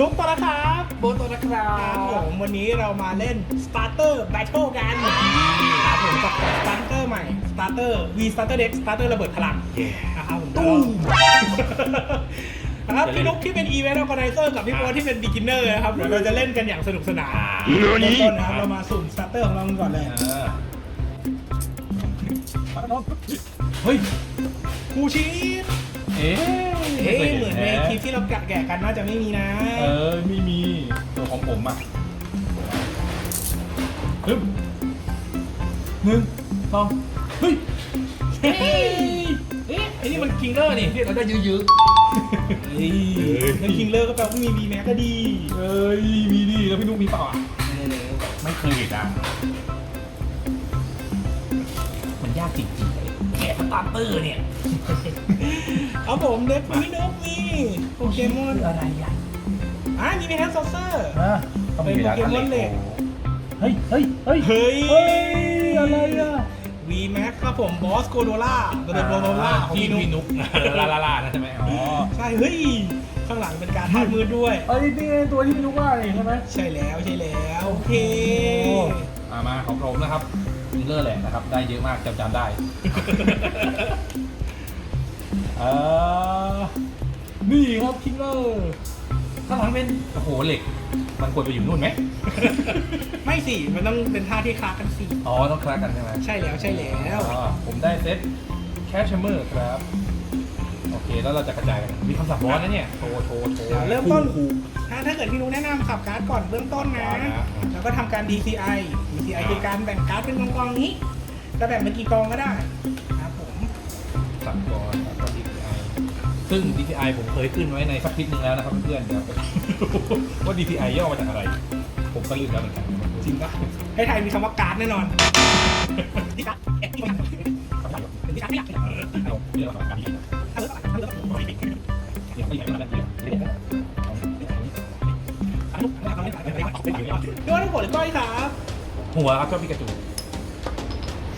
นุ๊กตัวละครับโบตัวนะครัครับบผมวันนี้เรามาเล่น Starter Battle กันครับผมกับ Starter ใหม่ Starter V Starter Deck Starter ระเบิดพลังเย้นะครับผมตุ้มนะครับพี่นุ๊กที่เป็น Event Organizer กับพี่โบ๊ทที่เป็น Beginner นะครับเดี๋ยวเราจะเล่นกันอย่างสนุกสนานเนื้อนี้เริ่มต้นนะครับเรามาสุ่ม Starter ของเรากันก่อนเลยเออเฮ้ยคูชีสเอ๊ะ เฮ้ยเหมือนในคลิปปที่เราแกะกันน่าจะไม่มีนะ เออไม่มีตัวของผมอะฮึบหนึ่งสองเฮ้ยเฮ้ยเอ๊ะไอ้นี่มันคิงเลอร์นี่ที่เราได้ยื้อๆเฮ้ยแล้วคิงเลอร์ก็แปลว่ามีมีแม็กก็ดี เอ้ยมีดิแล้วพี่นุ๊กมีเปล่าอะไม่เคยเห็นอะมันยากจริงๆเลยแกะสตาร์เตอร์เนี่ย เอาผมเด็กพี่นุ๊กมีโปเกมอนคืออะไรอะอะมีเมทัลซอสเซอร์ต้องมีเวลาเป็นโปเกมอนเหล็กเฮ้ยเฮ้ยเฮ้ยเฮ้ยเฮ้ยอะไรอะวีแม็กครับผมบอสโกโดล่าโดเดโกโดล่าของพี่พี่นุ๊กนุ๊กลาลาลานะใช่ไหมอ๋อใช่เฮ้ยข้างหลังเป็นการทายมือด้วยเอ้ยนี่ไงตัวที่พี่นุ๊กว่านี่ใช่ไหมใช่แล้วใช่แล้วโอเคอ่ามาของผมนะครับมิลเลอร์แหละนะครับ ได้เยอะมากจำจำได้เออนี่ครับคิงเลอร์ข้างหลังเป็นโอ้โหเหล็ก มันควรไปอยู่นู่นไหม ไม่สิ มันต้องเป็นท่าที่คลากันสิอ๋อ ต้องคลากันใช่ไหมใช่แล้วใช่แล้วอ่าผมได้เซตแคชเมอร์ครับ โอเค แล้วเราจะกระจายกัน มีคำศัพท์บอสนะเนี่ยโชว์โชว์โชว์ เดี๋ยวเริ่มต้นคู่ถ้าถ้าเกิดพี่นุ๊กแนะนำขับการ์ดก่อนเบื้องต้นนะได้นะแล้วก็ทำการ DCI DCI คือการแบ่งการ์ดเป็นกองๆนี้จะแบ่งเป็นกี่กองก็ได้ครับผม สับก่อนแล้วก็ DPI ซึ่ง DPI ผมเคยขึ้นไว้ในสักคลิปหนึ่งแล้วนะครับเพื่อนๆเดี๋ยวว่า DPI ย่อมาจากอะไร ผมก็ลืมแล้วเหมือนกันจริงปะให้ไทยมีคำว่าการ์ดแน่นอนที่การ์ดเอ๊ะที่การ์ดที่การ์ดไม่อยากเอาเรื่องของการดีนะเออเออเออเดี๋ยวไม่ใหญ่ขนาดนั้นเดี๋ยวเดี๋ยวเดี๋ยวเอาโดนหัวหรือก้อยครับหัวครับชอบพิกาจู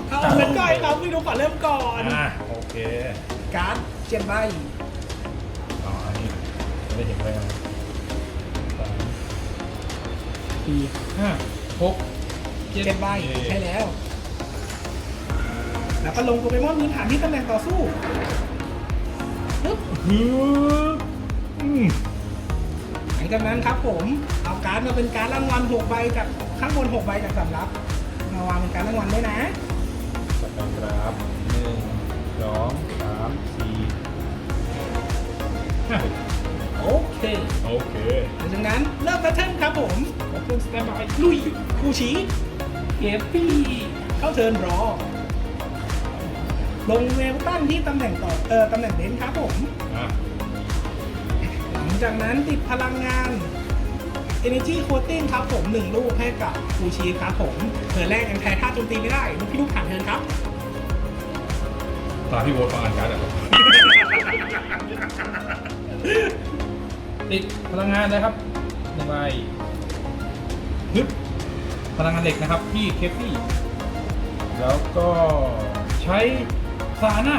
เอาเป็นก้อยครับพี่นุ๊กก่อนเริ่มก่อน อ่าโอเค การ์ดเจ็ดใบอ๋ออันนี้ ไม่ได้เห็นเลยนะสามสี่ห้าหกเจ็ดใบใช่แล้ว แล้วก็ลงโปเกมอนพื้นฐานที่ตำแหน่งต่อสู้ปึ๊บฮึบอืมหลังจากนั้นครับผม เอาการ์ดมาเป็นการ์ดรางวัลหกใบจากข้างบนหกใบจากสำรับมาวางเป็นการดรางวัลด้วยนะสแตนครับหนึ่งสองสามสี่ห้า โอเค โอเคหลังจากนั้นเริ่มแพทเทิร์นครับผมขอบคุณสแตนบายลุยคูชีเก็บปี้เข้าเทิร์นรอ ลงเวลตันที่ตำแหน่งต่อเออตำแหน่งเบนซ์ครับผม อะหลังจากนั้นติดพลังงาน Energy Coating ครับผมหนึ่งลูกให้กับฟูชีครับผมเทิร์นแรกยังแพ้ท่าโจมตีไม่ได้ลูกพี่ลูกผ่านเทิร์นครับ ตาพี่โบ๊ทฟังอ่านการ์ดอะครับ ติดพลังงานนะครับหนึ่งใบฮึบพลังงานเหล็กนะครับพี่เคฟฟี่แล้วก็ใช้ซาน่า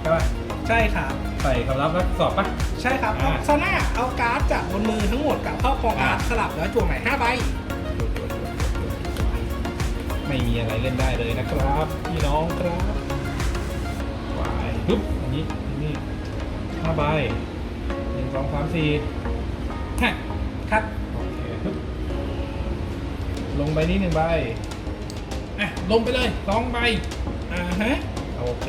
ใช่ป่ะใช่ครับ ใส่คำรับแล้วสอบป่ะ ใช่ครับเอาอ่า ซาน่าเอาการ์ดจากบนมือทั้งหมดกับเข้าคอการ์ดอ่าสลับแล้วจั่วใหม่5ใบไม่มีอะไรเล่นได้เลยนะครับพี่น้องครับวายปึ๊บอันนี้อันนี้ห้าใบหนึ่ งสองสามสี่ห้าครับโอเคปึ๊บลงใบนี้หนึ่งใบอะลงไปเลยสองใบอ่าฮะโอเค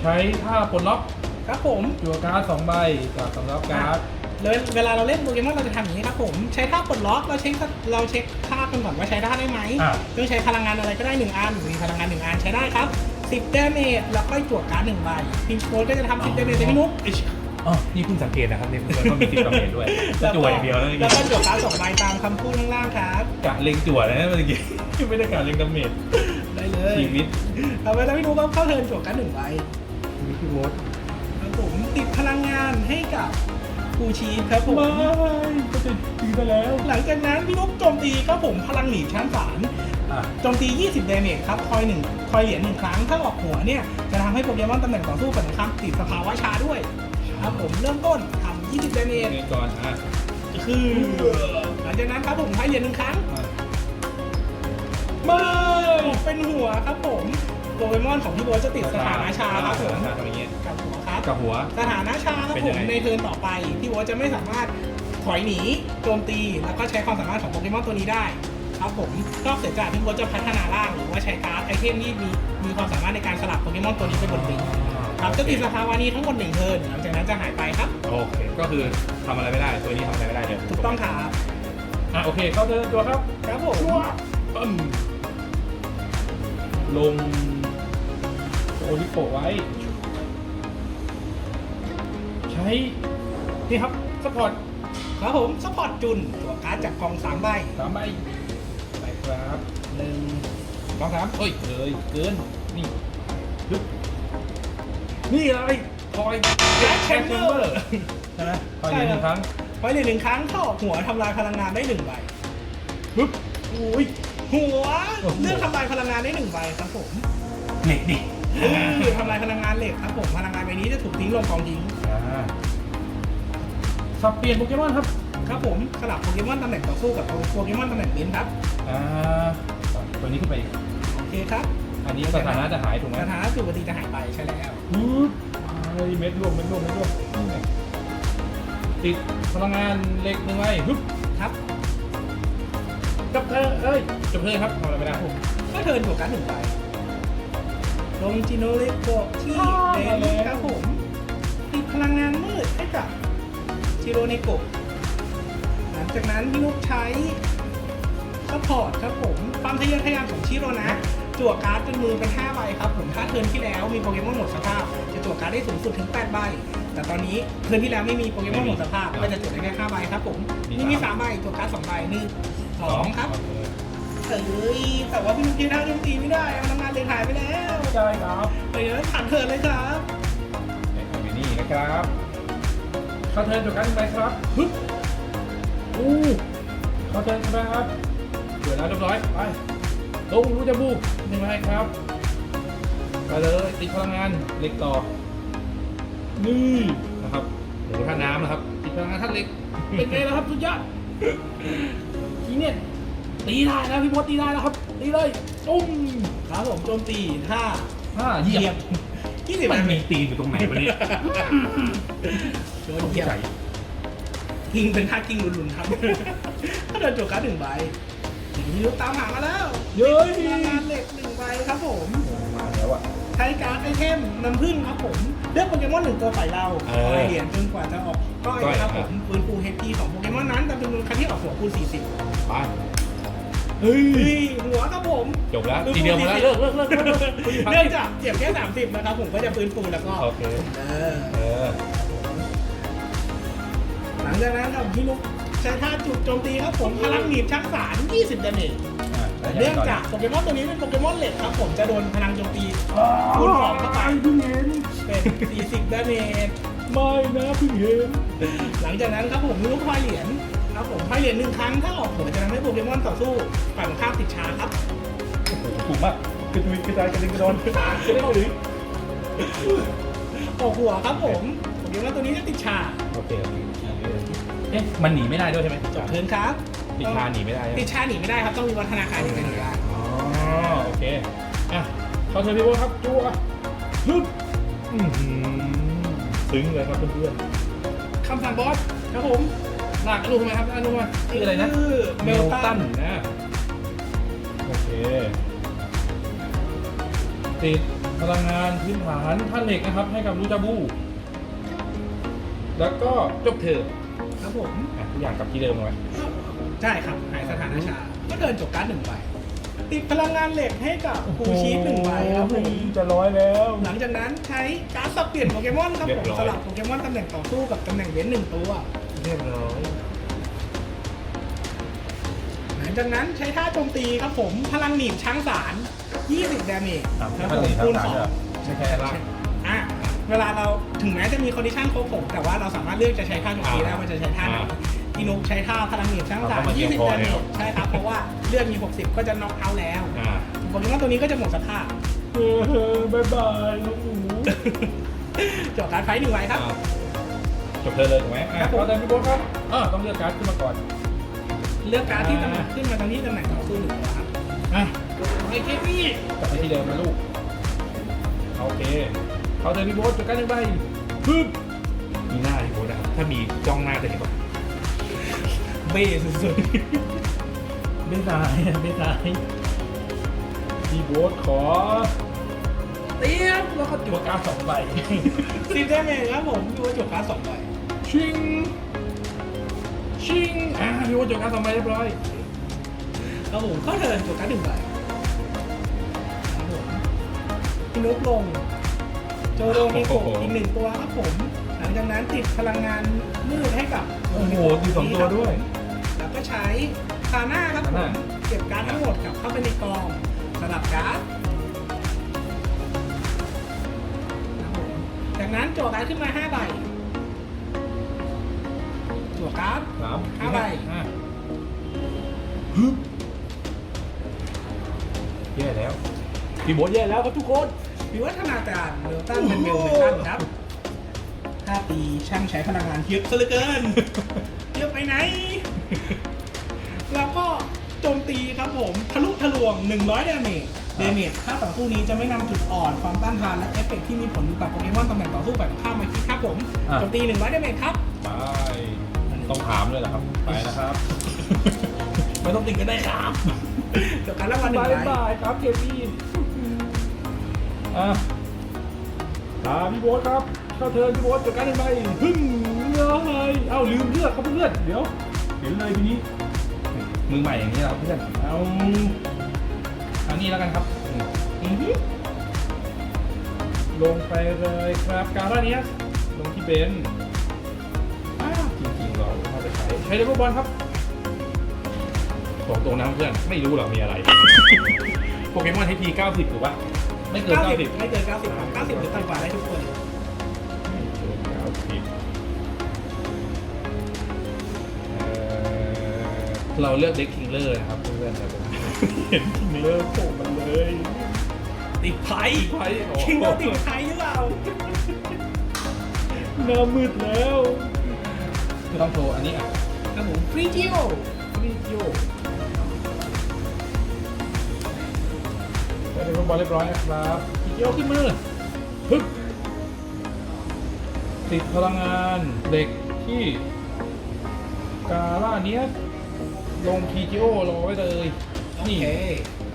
ใช้ท่าปลดล็อกครับผม จั่วการ์ดสองใบจากสำรับการ์ดเลยเวลาเราเล่นโปเกมอนเราจะทำอย่างนี้ครับผมใช้ท่าปลดล็อกเราเช็คเราเช็คท่ากันก่อนว่าใช้ท่าได้ไหมอะต้องใช้พลังงานอะไรก็ได้หนึ่งอันมีพลังงานหนึ่งอันใช้ได้ครับ10 d a m a g e แล้วก็จั่วการ์ดหนึ่งใบพิงโคก็จะทำ10 d a m a g e ใส่พี่นุ๊ก อ๋อนี่เพิ่งสังเกตนะครับเนี่ยเพื่อนเขามีติดกระเมนด้วยจะจั่วอย่างเดียวแล้วแล้วก็จั่วการ์ดสองใบตามคำพูดข้างล่างครับกะเล็งจั่วเลยนะเมื่อกี้ไม่ได้กะเล็งดาเมจได้เลยชีวิตเอาไว้แล้วพี่นุ๊กก็เข้าเทิร์นจั่วการ์ดหนึ่งใบมีพี่โบ๊ทครับผมติดพลังงานให้กับคูชีฟครับผมไม่ก็จะตีไปแล้ว หลังจากนั้นพี่นุ๊กโจมตีครับผมพลังหนีบชั้นสามอะโจมตี 20เดเมจครับ คอยหนึ่งคอยเหรียญหนึ่งครั้ง ถ้าออกหัวเนี่ย จะทำให้โปเกมอนตำแหน่งต่อสู้กับสงครามติดสภาวะชาด้วย ครับผมเริ่มต้นทำ20เดเมจเงินก่อนอะคือหลังจากนั้นครับผมให้เหรียญหนึ่งครั้งไม่เป็นหัวครับผมโปเกมอนของพี่โบทจะติดสถานะชาครับผมสถานะทำอย่างเงี้ยกับหัวครับกับหัว สถานะชาครับเป็นผยังมไงในเทิร์นต่อไปพี่โบทจะไม่สามารถถอยหนีโจมตีแล้วก็ใช้ความสามารถของโปเกมอนตัวนี้ได้ครับผมนอกเสียจากที่โบทจะพัฒนาร่างหรือว่าใช้การ์ดไอเทมที่มีมีความสามารถในการสลับโปเกมอนตัวนี้ไปบนตี ครับจะติดสภาวะนี้ทั้งหมดหนึ่งเทิร์นหลังจากนั้นจะหายไปครับ โอเค ก็คือทำอะไรไม่ได้ ตัวนี้ทำอะไรไม่ได้เลยถูกต้องครับอะโอเค เข้าเดินตัวครับครับผมปึ้มลงโอลิโปะไว้ ใช้ นี่ครับสปอร์ตครับผมสปอร์ตจุนตัวการ์ดจากกองสามใบสามใบไปครับหนึ่งสองสามเฮ้ยเลยเกิน นี่ฮึบ นี่อะไรคอยและแชมเบอร์ใช่ไหมคอยหนึ่งครั้งไว้เหรียญหนึ่งครั้งเข้าออกหัวทำลายพลังงานได้หนึ่งใบฮึบอุ้ยหัวโอ้โหเลือกทำลายพลังงานได้หนึ่งใบครับผมเหล็กดิคือทำลายพลังงานเหล็กครับผมพลังงานใบนี้จะถูกทิ้งลงกองทิ้งอ่าสับเปลี่ยนโปเกมอนครับ ครับผมสลับโปเกมอนตำแหน่งต่อสู้กับโปเกมอนตำแหน่งบินครับอ่าตัวนี้ขึ้นไปอีกโอเคครับ อันนี้สถานะจะหายถูกไหมสถานะสุปฏิจะหายไปใช่แล้วฮึบไอ้เม็ดรวมเม็ดรวมเม็ดรวมนี่ไงติดพลังงานเหล็กหนึ่งไว้ฮึบครับจับเธอเอ้ยจับเธอครับทำอะไรไม่ได้ผมก็เทิร์นถูกการดหนึ่งใบลงจิโนเลโกะที่เดนครับผมติดพลังงานมืดให้กับจิโรเนโกะหลังจากนั้นพี่นุกใช้ซัพพอร์ตครับผมความทะเยอทะยานของชิโรนะ จั่วการ์ดจนมือเป็น5ใบครับผมถ้าเทิร์นที่แล้วมีโปเกมอนหมดสภาพ จะจั่วการ์ดได้สูงสุดถึง8ใบแต่ตอนนี้เทิร์นที่แล้วไม่มีโปเกมอนหมดสภาพ ก็จะจั่วได้แค่5ใบครับผมนี่มี3ใบจั่วการ์ด2ใบหนึ่งสองครับโอเเอ้ยแต่ว่าพี่นุ๊กยืนท่าโจมตีไม่ได้พลังงานเลยหายไปแล้วใช่ครับเดี๋ยวผ่านเทิร์นเลยครับเด็กอยู่นี่นะครับเข้าเทิร์นจบการหนึ่งใบครับฮึบอู้เข้าเทิร์นครับเดี๋ยวแล้วเรียบร้อยไปลงรู้จะบู หนึ่งใบครับไปเลยติดพลังงานเหล็กต่อ นี่นะครับหมูท่าน้ำนะครับ ติดพลังงานท่านเหล็ก เป็นไงล่ะครับสุดยอดทีเนี่ยตีได้แล้วพี่มดตีได้แล้วครับตีเลยตุ้มครับผมโจมตีท่าห้าเหเหยียียยบบยี่สิบมันนามีทีตีนอยู่ตรงไหนวะเนี่ยโดนเหยียบใจกิ้งเป็นท่ากิ้งลุนๆครับถ้าเดินจั่วการ์ดหนึ่งใบอ ย่างนี้นุ๊กตามหามาแล้วเย้ย พลังงานเหล็กหนึ่งใบครับผม มาแล้วอะ ใช้การ์ดไอเทมน้ำผึ้งครับผมเลือกโปเกมอนหนึ่งตัวฝ่ายเราเออคอยเหรียญจนกว่าจะออกก้อยก้อยครับผอะมปืนฟูเฮดพีของโปเกมอนนั้นแต่เป็นมูลค่าที่ออกหัวคูณ40ไปเฮ้ย หัวครับผมจบแล้วทีเดียวมาแล้วเลิกเลิกเลิกเลิกเลิกเนื่องจากเจ็บแค่ 30 นะครับผมก็จะฟื้นฟูแล้วก็โอเค เออเออหลังจากนั้นครับพี่นุ๊ก ใช้ท่าจุดโจมตีครับผมพลังหนีบชักสาร 20ดาเมจอะเนื่องจากโปเกมอนตัวนี้เป็นโปเกมอนเหล็กครับผมจะโดนพลังโจมตีคุคูณณสสอองงเข้าเข้าไปไปเพิ่งเห็นเป็น40ดาเมจไม่นะเพิ่งเห็นหลังจากนั้นครับผมลูกพายเหรียญครับผมพายเหรียญหนึ่งครั้งถ้าออกหัวจะทำให้โปเกมอนต่อสู้ฝั่งข้ามติดชาร์จครับโอ้โหถูกมากกระจุยกระจายกระเด็นกระดอนจะได้เข้าถึงออกหัวครับผมโปเกมอนตัวนี้จะติดชาร์จโอเคโอเคเอ๊ะมันหนีไม่ได้ด้วยใช่ไหมจบเทิร์นครับติดชาหนีไม่ได้ใช่ไหมติดชาร์จหนีไม่ได้ครับต้องมีวัฒนาการถึงจะหนีได้อ๋อโอเคอะเข้าเทิร์นพี่โบทครับจั่วฮึบอื้อหือซึ้งเลยครับเพื่อนคำสั่งบอสครับผมๆลากลูกไหมครับลากลูกมาชื่ออะไรนะคือเมลตันนะโอเคติดพลังงานพื้นฐานท่านเหล็กนะครับ ให้กับลูจาบู แล้วก็จบเถิด ครับผม อะทุกอย่างกลับที่เดิมเลยใช่ครับ หายสถานะชา ก็เดินจบการ์ดหนึ่งใบ ติดพลังงานเหล็กให้กับคูชีสหนึ่งใบครับผม จะร้อยแล้ว หลังจากนั้นใช้การ์ดสับเปลี่ยนโปเกมอนครับเรียผบมร้อย สลับโปเกมอนตำแหน่งต่อสู้กับตำแหน่งเว้นหนึ่งตัว เรียบร้อยหลังจากนั้นใช้ท่าโจมตีครับผม พลังหนีบช้างสาร 20 ดาเมจอะครับท่านผเหล็มกทั้คูงณสามสองเหรอไม่ใช่ละอะ เวลาเราถึงแม้จะมีคอนดิชันครบผมแต่ว่าเราสามารถเลือกจะใช้ท่าโจมตีได้ว่าจะใช้ท่าไหนอ่าพี่นุกใช้ท่าพลังหนีบช้างสารเอาเข้ามาเกี่ยว20คอดาเมแล้วจใช่ครับเพราะว่าเลือดมี 60 ก็จะน็อกเอาท์แล้วอ่าโปเกมอนตัวนี้ก็จะหมดสภาพเออบายบายน้องหนูจบการดไฟท์หนึ่งไว้ครับอะจบเธอเลยถูกไหมอะครับผมก็เดินพี่โบ๊ทครับอ่าต้องเลือกการ์ดขึ้นมาก่อน เลือกการดที่ตำแหน่งขึ้นมาตรงนี้ตำแหน่งต่อสู้หนึ่งตัวครับอะไอ้เคพี่กลับไปที่เดิมนะลูกโอเค เขาเดินพี่โบ๊ทจบการหนึ่งใบปึ๊บมีหน้าพี่โบ๊ทนะครับถ้ามีจ้องหน้าจะเห็นป่ะเบ้สุดไม่ตายไม่ตายพี่โบ๊ทขอๆเตรียมแล้วก็ตัวการดสองใบสิบเดเมจครับผมดูว่าจบการดสองใบชิงชิงอ่าพี่โบ๊ทจบการดสองใบเรียบร้อยครับผมเข้าเทิร์นจบการดหนึ่งใบครับผมพี่นุ๊กลง โจโรเนโกะอีกหนึ่งตัวครับผม หลังจากนั้นติดพลังงานมืดให้กับโอ้โหมีสองตัวด้วย แล้วก็ใช้คาน่าครับผคาน่ามเก็บการ์ดทั้งหมดกลับเข้าไปในกองสลับการ์ดครับผมจากนั้นจั่วการ์ดขึ้นมา5ใบจั่วการ์ดสามห้าใบอะฮึบแย่แล้วพี่โบ๊ทแย่แล้วครับทุกคน วิวัฒนาการเมลตันเป็นเมลเมลตันครับถ้าตีช่างใช้พลังงานเยอะซะเหลือเกินเยอะไปไหน แล้วก็โจมตีครับผม ทะลุทะลวง 100ดาเมจเดเมจถ้าต่อสู้นี้จะไม่นำจุดอ่อน ความต้านทาน และเอฟเฟกต์ที่มีผลกับโปเกมอนตำแหน่งต่อสู้แบบข้ามมาคิดครับผมอะโจมตี 100ดาเมจครับไปต้องถามเลยเหรอครับ ไปนะครับ ไม่ต้องติดก็ได้ครับจบการรางวัลหนึ่งบายใบบายครับเคพี่ อะตาพี่โบ๊ทครับเข้าเทิร์นพี่โบ๊ทจัดการหนึ่งใบพึ่งเลยเอ้าลืมเลือกครับเพื่อนเดี๋ยว เห็นเลยทีนี้ มือใหม่อย่างนี้แล้วเพื่อนเอาเอันนี้แล้วกันครับลงไปเลยครับการาเนี้ยลงที่เบนจริงๆเราเข้าไปใช้ใช้เดบอลครับบอกตรงนะเพื่อนไม่รู้หรอกมีอะไร โปเกมอน HP 90ถูกปะ ไม่เกิน90 90 ไม่เกิน90ครับ90หรือต่ำกว่าได้ทุกคนไม่เกิน90เอ่อเราเลือกเด็กคิงเลอร์นะครับเพื่อนๆแต่ผมเห็นคิงเลอร์โผล่มาเลยติดไพ่ไพ่โอ้คิงเราติดไพ่หรือเปล่าหน้ามืดแล้ว คือต้องโชว์อันนี้อะครับผมฟรีจิโอฟรีโย เป็นบอลเรียบร้อยนะครับอีกโยกขึ้นมือฮึบติดพลังงานเหล็กที่กาล่าเนี้ยลง PGO รอไว้เลยโอนี่เค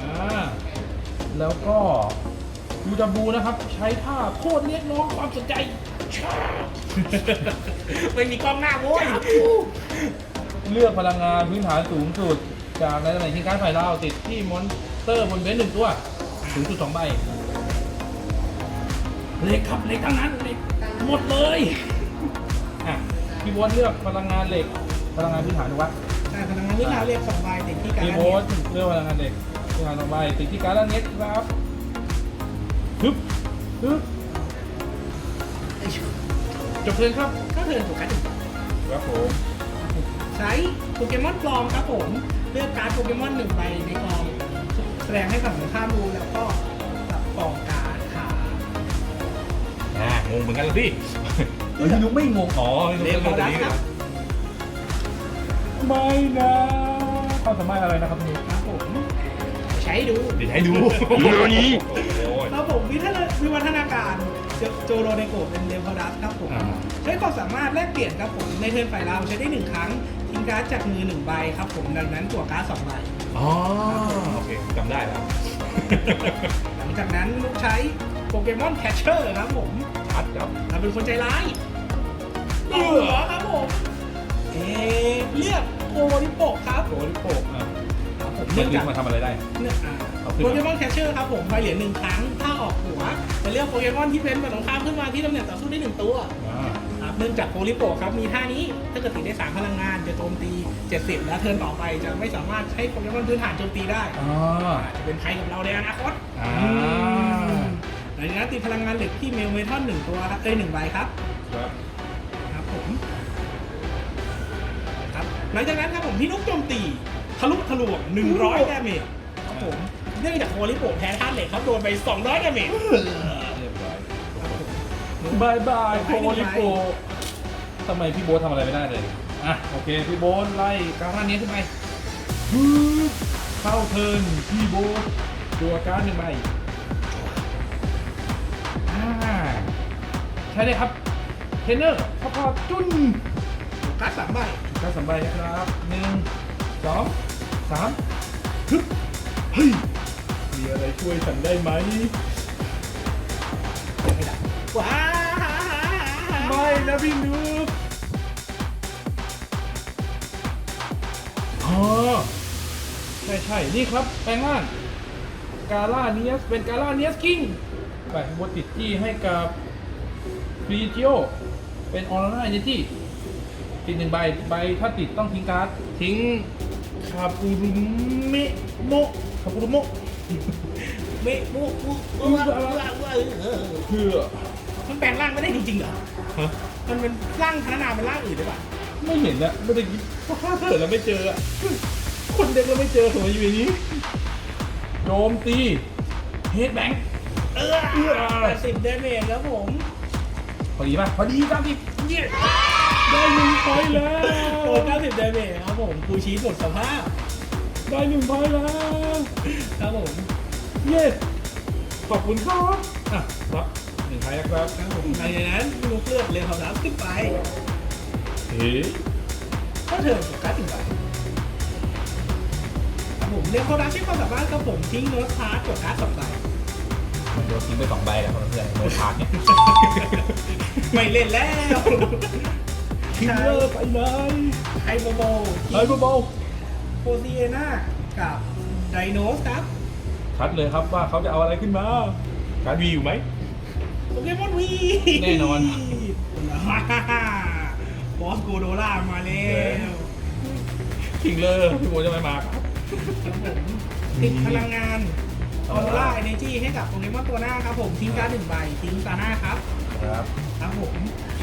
อ่าแล้วก็ยูดับบูนะครับ ใช้ท่าโคตรเรียกร้องความสนใจชาไม่มีกล้องหน้าโว้ยเลือกพลังงานพื้นฐานสูงสุด จากในตำแหน่งที่การดไฟเราติดที่มอนสเตอร์บนเบนซ์หนึ่งตัว สูงสุดสองใบ เล็กครับเล็กทั้งนั้นเล็กหมดเลยอะพี่โบอสเลือกพลังงานเหล็ก พลังงานพื้นฐานถูกปะใช่พลังงานวิชาเรียกสองใบติดที่การพี่โบอสเลือกพลังงานเหล็กพื้นฐานสองใบติดที่การดเน็ตครับฮึบฮึบจบเพลินครับก็เทิร์นถูกการดถูกครับผมใช้โปเกมอนปลอมครับผม เลือกการ์ดโปเกมอนหนึ่งใบในกองแส ดงให้ฝั่งตรงข้ามดูแล้วก็สับกองการ์ดค่ะอ่างงเหมือนกันเลยพี่เฮ้ยพี่นุ๊กไม่งงอ๋อพี่นุ๊กเรียนเลือกโบตัวนัสนี้คเหรรัอบไม่นะความสามารถอะไรนะครับพี่นุ๊กครับผม ใช้ดูเดี๋ยวให้ดูเรื่องนี้โอ้ยครับผมวิทยาวิวัฒนาการโจโจโรเนโกะเป็นเดโพดัสครับผมอ่าใช้ความสามารถแลกเปลี่ยนครับผมในเทิร์นฝ่ายเราใช้ได้หนึ่งครั้งทิ้ง การ์ดจากมือหนึ่งใบครับผมดังนั้นจั่วการ์ดสองใบ อ๋อโอเคจำได้แล้ว หลังจากนั้นลูกใช้โปเกมอนแคชเชอร์ครับผมชัดครับ เราเป็นคนใจร้ายเอต่ออหัวครับผมเอเลือกโคริโปะครับโกลิโปกอะครับผมเลืเนื่ออกงจาก มาทำอะไรได้ เนื่องอ่าเอาขึ้นโปมาเกมอนแคชเชอร์ครับผมใบเหรียญหนึ่งครั้ง ถ้าออกหัว จะเลือกโปเกมอนที่เป็นแบบตรงข้ามขึ้นมาที่ตำแหน่งต่อสู้ได้หนึ่งตัว อ่าครับ เนื่องจากโคริโปะครับมีท่านี้ถ้าเกิดติดได้สามพลังงานจะโจมตี 70 แล้วเทิร์นต่อไปจะไม่สามารถใช้โปเกมอนพื้นฐานโจมตีได้อ๋ออาจจะเป็นภัยกับเราในอนาคตอ่าหลังจากนั้นติดพลังงานเหล็กที่เมลเมทัลหนึ่งตัวครับเอ้ยหนึ่งใบครับครับครับผมครับหลังจากนั้นครับผมพี่นุ๊กโจมตีทะลุทะลวง100ดาเมจครับผมเนื่องจากโคริโปะแพ้ธาตุเหล็กครับโดนไป200ดาเมจเรีย บร้อยครับผมบายบายโกลิโปทำไมพี่โบ๊ททำอะไรไม่ได้เลย อะ โอเค พี่โบ๊ทไล่การ่านี้ขึ้นไปฮึบเข้าเทิร์นพี่โบ๊ทตัวการ์ดหนึ่งใบอ่าใช่เลยครับ เทรนเนอร์พ่อพ่อจุนการ์ดสามใบการดสามใบนะครับหนึ่งสองสามฮึบเฮ้ยมีอะไรช่วยฉันได้ไหมไม่ได้ว้า ไม่นะพี่นูบอ๋อใช่ใช่นี่ครับ แปลงร่างกาล่าเนียส เป็นกาล่าเนียสกิ้งไปบดติดที่ให้กับฟรีจิโอเป็นออร่าเนจี้ติดหนึ่งใบ ใบถ้าติดต้องทิ้งการ์ด ทิ้งคาปูรุเมะโมคาปูรุโมเมะมุมุว้าว้าว้าเออเพื่อมันแปลงร่างไม่ได้จริงๆเหรอ มันเป็นร่างพัฒนาเป็นร่างอื่นได้ป่ะไม่เห็นอะไม่ได้ยินเพราะข้าเถิดแล้วไม่เจออะคนเด็กเราไม่เจอหัวอยู่อย่างนี้โจมตีเฮดแบงเออแปดสิบเดเมจครับผมพอดีป่ะพอดีครับพี่เนี่ยได้หนึ่งพอยต์แล้โอ้วเก้าสิบเดเมจครับผมคูชีสหมดสภาพได้หนึ่งพอยต์แล้วครับผมเย้ขอบคุณครับอะรับห นึ่งพอยต์นะครับครับผมหลังจากนั้นลูกเลือกเรียงความสามขึ้นไปเฮ้ยก็เถิดกับการ์ดถึงใบครับผมเรียงความรักใช้ความสามารถครับผมทิ้งโน้ตคาร์ดกับการ์ดสองใบมันโดนทิ้งไปสองใบแล้วเพื่อนโดนพาร์ทเนี่ยไม่เล่นแล้วทิ้งเลอร์ไปไหนไฮโบโบไอ้เบาโพซีเอนากับไดโนสครับๆชัดเลยครับว่าเขาจะเอาอะไรขึ้นมา การดวีอยู่ไหม โปเกมอนวีแน่นอนบอสโกโดล่ามาแล้วทิ้งเลอร์พี่โบจะไม่มาครับ ครับผมติดพลังงานออโรล่าเอเนจีให้กับโปเกมอนตัวหน้าครับผมทิ้งการ์ดหนึ่งใบทิ้งตาหน้าครับ ครับครับผม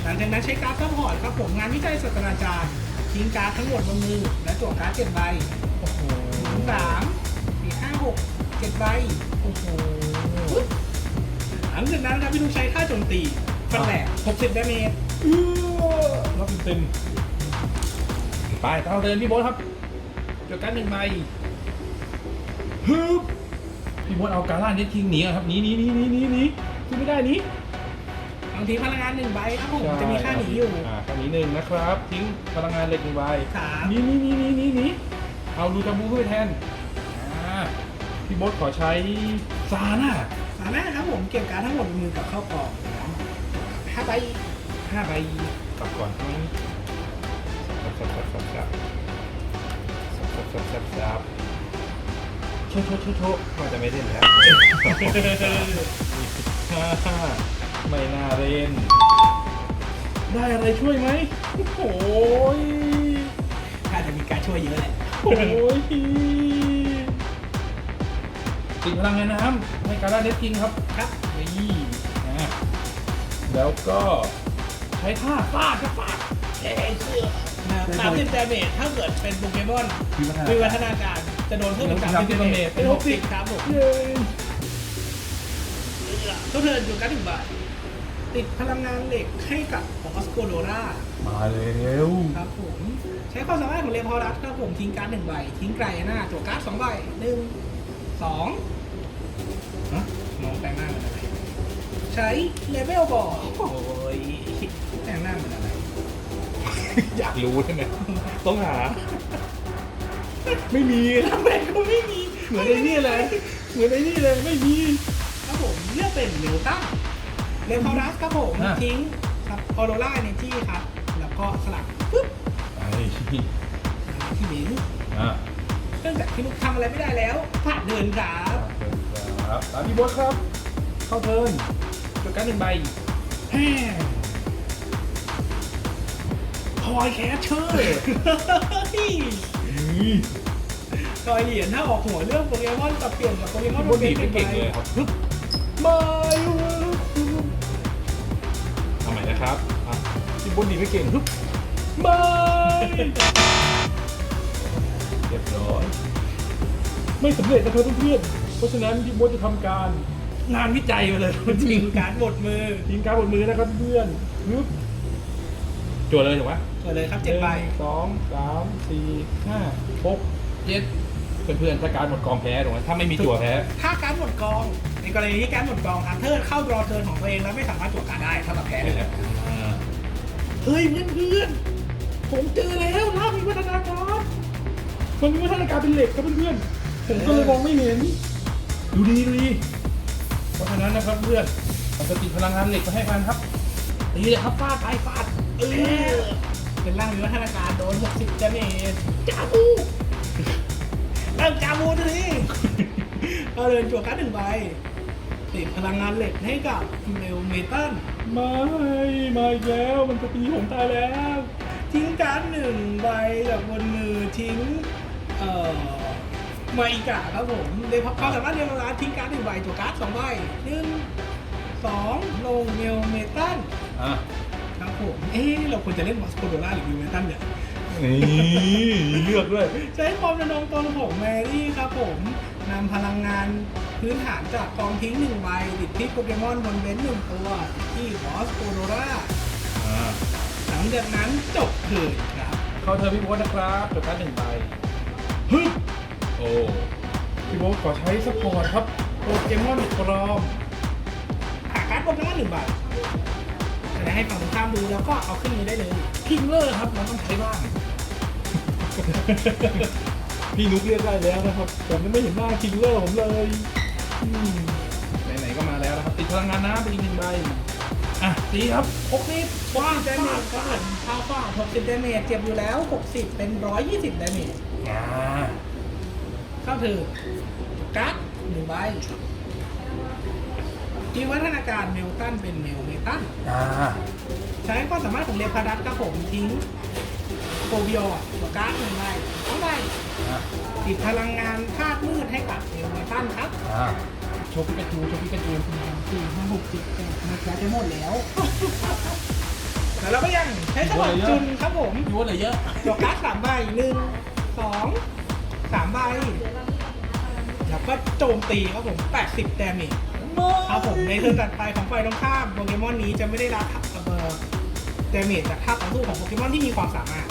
หลังจากนั้นใช้การ์ดซัพพอร์ตครับผมงานวิจัยศาสตราจารย์ทิ้งการ์ดทั้งหมดบนมือ และจั่วการ์ดเจ็ดใบ โอ้โหถึงสามสี่ห้าหกเจ็ดใบ โอ้โห หลังจากนั้นครับพี่ลูกใช้ท่าโจมตีฟันแหลกหกสิบดาเมจเออรับเต็มๆไปเท้าเดินพี่โบ๊ทครับจดการดหนึ่งใบฮึบพี่โบ๊ทเอาการ่านี้ทิ้งหนีอะครับหนีหนีหนีหนีหนีหนีทิ้งไม่ได้หนีบางทีพลังงานหนึ่งใบครับผมจะมีค่าหนีอยู่อ่าค่าหนีหนึ่งนะครับ ทิ้งพลังงานเหล็กหนึ่งใบสามหนีหนีหนีหนีหนีหนีเอาดูตาบูขึ้นไปแทนอ่าพี่โบ๊ทขอใช้ซาน่า สามารถครับผมเก็บการทั้งหมดบนมือกับเข้ากล่องห้าใบห้าใบกลับก่อนใช่ไหมสับสับสับสับสับสับสับสับสับสับโชว์โชว์โชว์โชว์ว่าจะไม่เล่นแล้วไม่น่าเล่น ได้อะไรช่วยไหมโอ้ยอาจจะมีการช่วยเยอะแหละโอ้ย ติดพลังงานน้ำให้การ่าเน็ตกิงครับครับนี่นะแล้วก็ใช้ท่าฟาดครับฟาดเอ้ยเชื่อสามสิบดาเมจถ้าเกิดเป็นโปเกมอนวิวัฒนาวิวัฒนาการจะโดนเพิ่มเป็นสามสิบดาเมจเป็นหกสิบครับผมเย้ก็เทิร์นอยู่การ์ดหนึ่งใบติดพลังงานเหล็กให้กับบอสโกโดรามาแล้วครับผม ใช้ความสามารถของเรพอรัสครับผมทิ้งการ์ดหนึ่งใบ ทิ้งไกลหน้าจั่วการ์ดสองใบหนึ่ง สองฮะน้องแต่งหน้าเหมือนอะไร ใช้เลเวลบอร์โอ้ยแต่งหน้าเหมือนอะไร อยากรู้ใช่ไหมต้องหา ไม่มีทำไมก็ไม่มี เหมือนไอ้นี่เลย เหมือนไอ้นี่เลยไม่มี ครับผมเลือกเป็นเรลตัมเรพอรัสครับผมอะ ทิ้งครับออโรล่าเอเนจีครับ แล้วก็สลับปุ๊บไอ้ที่เบนอะ เนื่องจากที่ลูกทำอะไรไม่ได้แล้วผ่านเดินครับครับตามพี่บอสครับ เข้าเทิร์นจดการดหนึ่งใบแฮ่พอยแคชเชอร์นี่นี่ทอยเหรียญถ้าออกหัวเรื่องโปเกมอนกับเปลี่ยนกับโปเกมอนพี่บอสดีดไม่เก่งเลยครับฮึบมาทำไมนะครับอะพี่บอสดีไม่เก่งฮึบมา เรียบร้อยไม่สำเร็จนะครับเพื่อนๆเพราะฉะนั้นพี่บอสจะทำการงานวิจัยมาเลยจริงการหมดมือทีมการบดมือนะครับเพื่อนฮึบจั่วเลยถูกไหมเปิดเลยครับเจ็ดใบหนึ่งสองสามสี่ห้าหกเจ็ดเพื่อนๆถ้าการหมดกองแพ้ถูกไหมถ้าไม่มีจั่วแพ้ถ้าการดหมดกอง ในกรณีที่การดหมดกองอันเทอร์เข้ารอเทิร์นของตัวเองแล้วไม่สามารถจั่วการดได้เท่ากับแพ้เลยอ่าเฮ้ยเพื่อนเพื่อนๆผมเจอแล้วล่ามีวัฒนาการ มันมีวัฒนาการเป็นเหล็กครับเพื่อนๆผมก็เลยมองไม่เห็น ดูดีดูดีเพราะฉะนั้นนะครับเพื่อนเราจะติดพลังงานเหล็กไปให้มันครับตีเลยครับฟาดไปฟาดเออเป็นร่างมีวัฒนาการโดน60เจเนตจาบูเริ่มจาบูทีนี้เราเดินจั่วการ์ดหนึ่งใบติดพลังงานเหล็กให้กับเมลเมตันไม่มาอีกแล้วมันจะตีผมตายแล้ว ทิ้งการ์ดหนึ่งใบจากบนมือทิ้ง เอ่อมาอีกาครับผมเดยความสามารถเดียวกันทิ้งการ์ดหนึ่งใบจั่วการ์ดสองใบหนึ่งสองลงเมลเมตันอะครับผม เอ๊ะเราควรจะเล่นมอสโคโดล่าหรือวิวเมตันเนี่ยนี่มีเลือกด้วย ใช้ความระดมตนของแมรี่ครับผมนำพลังงานพื้นฐานจากกองทิ้งหนึ่งใบติดที่โปเกมอนบนเบนซ์หนึ่งตัวที่มอสโคโดล่าอ่าหลังจากนั้นจบเถิดครับ เข้าเธอพี่โบ๊ทนะครับจดการดหนึ่งใบ ฮึบโอ้พี่โบ๊ทขอใช้สปอร์ตครับโปเกมอนปลอมหาการ์ดโปเกมอนหนึ่งใบแสดงให้ฝั่งตรงข้ามดูแล้วก็เอาขึ้นนี้ได้เลยคิงเลอร์ครับมันต้องใช้บ้างพี่นุกเรียกได้แล้วนะครับผมยังไม่เห็นหน้าคิงเลอร์ผมเลยอืมไหนๆก็มาแล้วนะครับติดพลังงานน้ำไปอีกหนึ่งใบอะตีครับพกนี้ว้าเดเมจก็เหมือนพาวฟ้า60เดเมจเจ็บอยู่แล้ว 60 เป็น 120เดเมจ อ่าเข้าถือการ์ดหนึ่งใบที่วัฒนาการเมลตันเป็นเมลเมตันอ่าใช้ความสามารถของเรพาดัสครับผมทิ้งโฟบิโอตัวการ์ดหนึ่งใบสองใบอ่าติดพลังงานธาตุมืดให้กับเมลเมตันครับ อ่าโชว์ปิกาจูโชว์ปิกาจูสี่ห้าหกเจ็ดแปดมาจะหมดแล้วแล้วเราก็ยังใช้สวัสดิ์จุนครับผมพี่โบ๊ทเหลือเยอะ ตัวการ์ดสามใบหนึ่ง สองสามใบแล้วก็โจมตีครับผม 80ดาเมจครับผมในเทิร์นตัดไปของฝ่ายตรงข้ามโปเกมอนนี้จะไม่ได้รับเอ่อดาเมจจากท่าต่อสู้ของโปเกมอนที่มีความสามารถ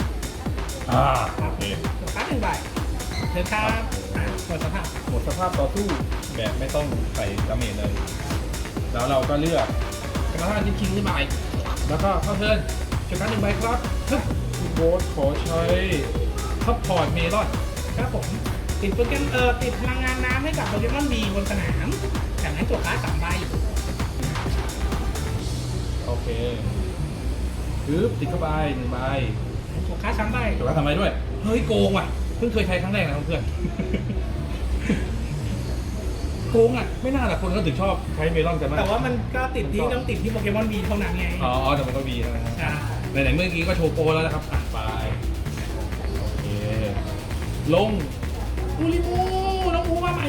อ่าครัโอบเคตัวการ์ดหนึ่งใบเทิร์นครับอะหมดสภาพหมดสภาพต่อสู้แบบไม่ต้องใส่ดาเมจเลย แล้วเราก็เลือกกระทะที่คิงขึ้นมาอีกแล้วก็เข้าเทิร์นจดการดหนึ่งใบครับฮึบพี่โบ๊ทขอใช้ ซัพพอร์ตเมลอนครับผมติดโปเกมเอ่อติดพลังงานน้ำให้กับโปเกมอนบีบนสนามจากนั้นตัวการ์ดสามใบโอเคปึ๊บติดเข้าไปหนึ่งใบตัวการ์ดสามใบจดการดทำไมด้วย เฮ้ยโกงว่ะ เพิ่งเคยใช้ครั้งแรกนะเพื่อนโกงอะไม่น่าหละคนก็ถึงชอบใช้เมลอนกันมากแต่ว่ามันก็ติดที่ต้องติดที่โปเกมอนบีเท่านั้นไง อ๋ออ๋อแต่มันก็มีนะใช่ไหนๆเมื่อกี้ก็โชว์โปรแล้วนะครับ ลงอูริมูน้องอูมาใหม่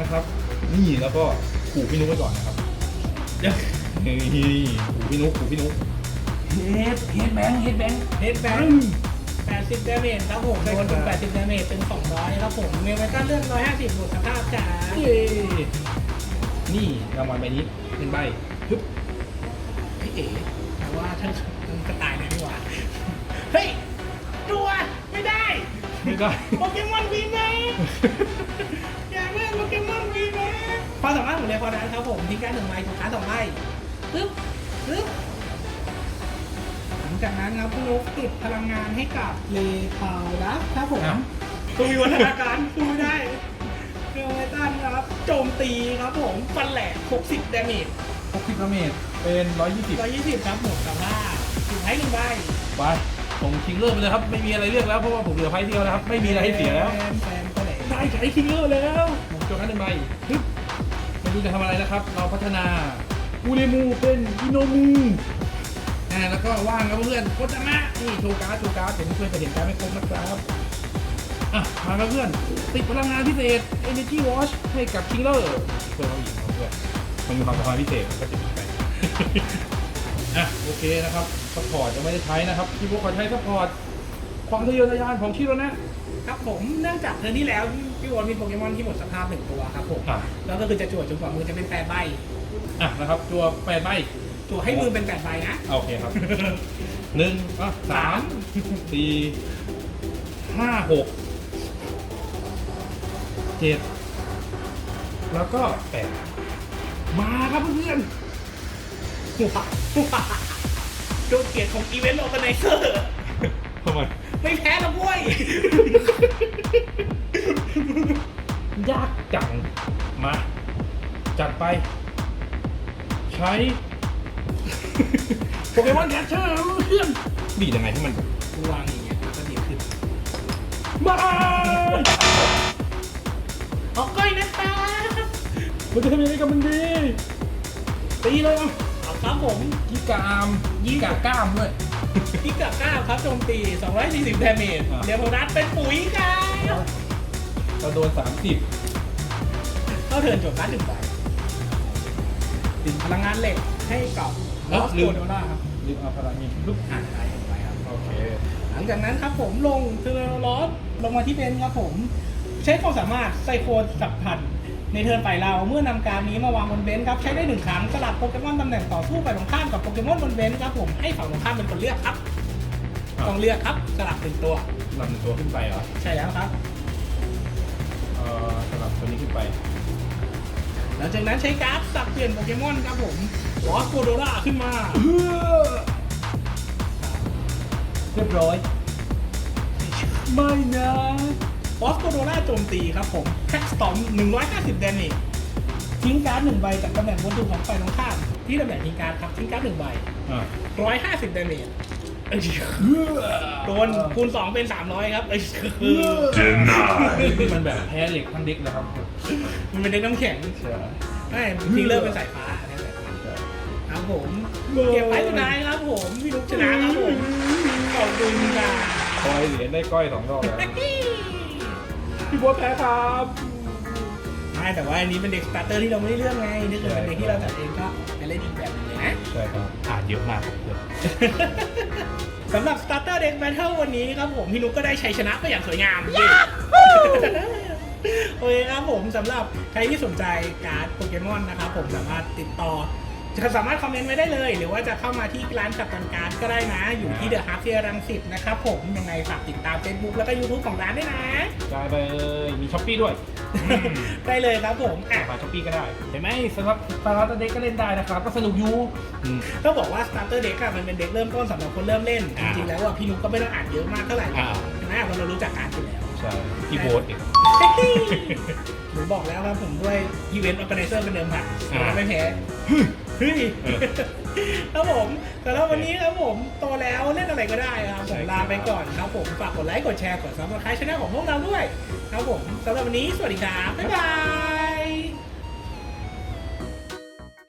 นะครับ นี่แล้วก็ขู่พี่นุ๊กไว้ก่อนนะครับเดี๋ยวนี่ขู่พี่นุ๊กขู่พี่นุ๊กเฮดเฮดแบงค์เฮดแบงค์เฮดแบง80ดาเมจครับผมโดนถึง80ดาเมจเป็น200ครับผมเมลเมตันเลือด150บวกสภาพจ้าเย้นี่รางวัลใบนี้เป็นใบฮึบพี่เอ๋แต่ว่าท่านท่านกระต่ายเลยดีกว่าเฮ้ยตัวไม่ได้ ไม่ได้ โปเกมอนวีแมอยากเล่นโปเกมอนวีแมความสามารถของเรคอร์ดันครับผมทิ้งการหนึ่งใบถูกการดสองใบปึ๊บปึ๊บหลังจากนั้นครับคุณนกติดพลังงานให้กับเลพาวดัสครับผมอ้าวตัวมีวัฒนาการสู้ไม่ได้เกลเวตันครับ โจมตีครับผมฟันแหลก60ดาเมจหกสิบดาเมจเป็นร้อยยี่สิบ120ครับหมดกับว่าสุดท้ายหนึ่งใบไป ส่งคิงเลอร์ไปเลยครับไม่มีอะไรเลือกแล้วเพราะว่าผมเหลือไพ่เดียวแล้วครับไม่มีอะไรให้เสียแล้วแฟนก็เลยได้ใช้คิงเลอร์แล้วผมจดนั้นหนึ่งใบฮึบไม่รู้จะทำอะไรนะครับ เราพัฒนาอูเรมูเป็นอิโนมูอ่าแล้วก็ว่างครับเพื่อนโคตามะนี่โชว์การ์ดโชว์การ์ดเห็นเพื่อนจะเห็นการ์ดไม่ครบนะครับอะมาครับเพื่อนติดพลังงานพิเศษ Energy Watch ให้กับคิงเลอร์เพื่อนเราอีกครับเพื่อนมันมีความสามารถพิเศษก็จะมีไป อะโอเคนะครับซัพพอร์ตยังไม่ได้ใช้นะครับพี่บุ๊คขอใช้ซัพพอร์ตความทะเยอทะยานของชิโรนะครับผมเนื่องจากเทอร์นที่แล้วพี่วอนมีโปเกมอนที่หมดสภาพหนึ่งตัวครับผมอะแล้วก็คือจะจวดจนกว่ามือจะเป็นแปดใบอะนะครับตัวแปดใบจั่วให้มือเป็นแปดใบนะโอเคครับหนึ่งอะสามสี่ห้าหกเจ็ดแล้วก็แปดมาครับเพื่อน ว้าวว้าวโดนเกียรติของอีเวนต์ออร์แกไนเซอร์ๆทำไมไม่แพ้แล้วเว้ยยากจัง มา จัดไป ใช้ โปเกมอนแคชเชอร์เพื่อนดียังไงให้มันวางอย่างเงี้ยมันก็ดีขึ้นมาออกก้อยนะครับมันจะทำยังไงกับมันดีตีเลยอะเอา ครับผมกีกามกีกากล้ามด้วยพิกัดเก้าครับโจมตี 240 ดาเมจอะเดโมนัสเป็นปุ๋ยครับเราโดนสามสิบเข้าเทิร์นจบการ์ดหนึ่งใบติดพลังงานเหล็กให้กับลอสโกโดล่าครับลืมเอาพลังนี้ลุกอ่านได้ไปครับ โอเค หลังจากนั้นครับผมลงเทอร์ลอสลงมาที่เบนซ์ครับผม ใช้ความสามารถไซโคนสับพัน ในเทิร์นฝ่ายเราเมื่อนำการนี้มาวางบนเบนซ์ครับใช้ได้หนึ่งครั้งสลับโปเกมอนตำแหน่งต่อสู้ฝ่ายตรงข้ามกับโปเกมอนบนเบนซ์ครับผมให้ฝั่งตรงข้ามเป็นคนเลือกครับอะต้องเลือกครับสลับหนึ่งตัวลำหนึ่งตัวขึ้นไปเหรอใช่แล้วครับ เอ่อสลับตัวนี้ขึ้นไปหลังจากนั้นใช้การ์ดสับเปลี่ยนโปเกมอนครับผมลอสโกโดล่าขึ้นมา เรียบร้อย ไม่นะลอสโกโดล่าโจมตีครับผมแท็ก สตอม150เดนนี่ทิ้งการ์ดหนึ่งใบจากตำแหน่งบนถูกของฝ่ายตรงข้ามที่ตำแหน่งทิ้งการ์ดครับทิ้งการ์ดหนึ่งใบอะ150เดนนี่โดนคูณ2เป็น300ครับเอ้ยนี่มันแบบแพ้เหล็กทั้งเด็กนะครับมันเป็นเด็กน้ำแข็งใช่ไม่ทิ้งเลิกเป็นสายฟ้าเนี่ยแหละครับผมเก็บไว้สุดท้ายครับผมพี่ลุกชนะครับผมขอบคุณค่ะคอยเหรียญได้ก้อยสองดอกแล้วพี่โบ๊ทแพ้ครับ ไม่แต่ว่าอันนี้เป็นเด็กสตาร์เตอร์ที่เราไม่ได้เลือกไงนี่คือเป็นเด็กที่เราจัดเองก็ไปเล่นอีกแบบหนึงเลยนะ ใช่ครับอ่านเยอะมากเพื่อนสำหรับ Starter Deck Battle วันนี้ครับผมพี่นุ๊กก็ได้ชัยชนะไปอย่างสวยงามเย้โอเคครับผมสำหรับใครที่สนใจการ์ดโปเกมอนนะครับผมสามารถติดต่อจะ สามารถคอมเมนต์ไว้ได้เลย หรือว่าจะเข้ามาที่ร้านกัปตันการ์ดก็ได้นะ อยู่ที่เดอะฮาร์ฟเฟียรังสิตนะครับผมยังไงฝากติดตาม Facebook แล้วก็ YouTube ของร้านด้วยนะ ได้เลยมีช้อปปี้ด้วยได้เลยครับผมอะฝากช้อปปี้ก็ได้เห็นไหมสำหรับสตาร์ทเด็กก็เล่นได้นะครับ ก็สนุกอยู่อืมต้องบอกว่า Starter Deck อะมันเป็นเด็กเริ่มต้นสำหรับคนเริ่มเล่น จอ่า ริงๆแล้วอะพี่นุ๊กก็ไม่ต้องอ่านเยอะมากเท่าไหร่อ่านะเพราะเรารู้จักการ์ดอยู่แล้วใช่พี่โบ๊ทเองหนูบอกแล้วครับผมด้วยอีเวนต์ออร์แกไนเซอร์เป็นเดิมพันอ่า ไม่แพ้ เฮ้ยเออครับผมแต่แล้ววันนี้ครับผมโตแล้วเล่นอะไรก็ได้ครับผใช่มครับลาไปก่อนครับผมฝากกดไลค์กดแชร์กดซับสไครต์ช่องของพวกเราด้วย ครับผมสำหรับวันนี้สวัสดีครับบ๊ายบาย